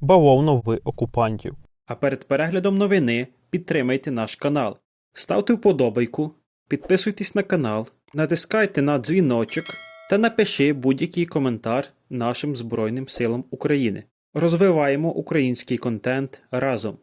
бавовну в окупантів. А перед переглядом новини підтримайте наш канал. Ставте вподобайку, підписуйтесь на канал, натискайте на дзвіночок та напиши будь-який коментар нашим Збройним силам України. Розвиваємо український контент разом.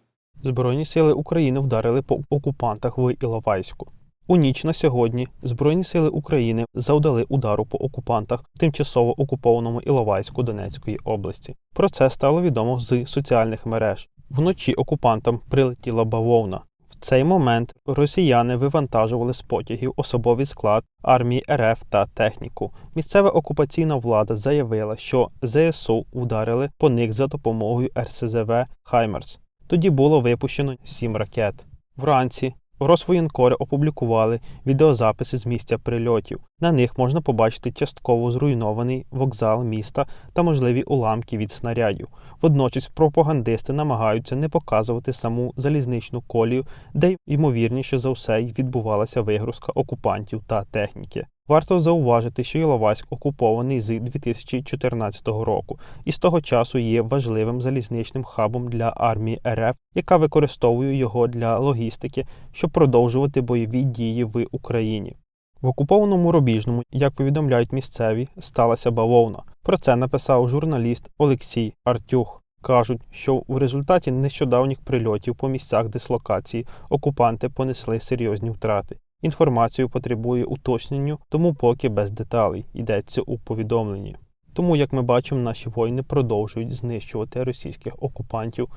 Збройні сили України вдарили по окупантах в Іловайську. У ніч на сьогодні Збройні сили України завдали удару по окупантах в тимчасово окупованому Іловайську Донецької області. Про це стало відомо з соціальних мереж. Вночі окупантам прилетіла бавовна. В цей момент росіяни вивантажували з потягів особовий склад армії РФ та техніку. Місцева окупаційна влада заявила, що ЗСУ вдарили по них за допомогою РСЗВ Хаймерс. Тоді було випущено сім ракет. Вранці Росвоєнкори опублікували відеозаписи з місця прильотів. На них можна побачити частково зруйнований вокзал міста та можливі уламки від снарядів. Водночас пропагандисти намагаються не показувати саму залізничну колію, де ймовірніше за все й відбувалася вигрузка окупантів та техніки. Варто зауважити, що Іловайськ окупований з 2014 року і з того часу є важливим залізничним хабом для армії РФ, яка використовує його для логістики, щоб продовжувати бойові дії в Україні. В окупованому Рубіжному, як повідомляють місцеві, сталася бавовна. Про це написав журналіст Олексій Артюх. Кажуть, що в результаті нещодавніх прильотів по місцях дислокації окупанти понесли серйозні втрати. Інформацію потребує уточненню, тому поки без деталей йдеться у повідомленні. Тому, як ми бачимо, наші воїни продовжують знищувати російських окупантів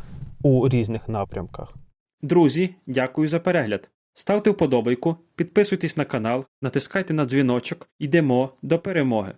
у різних напрямках. Друзі, дякую за перегляд. Ставте вподобайку, підписуйтесь на канал, натискайте на дзвіночок. Йдемо до перемоги.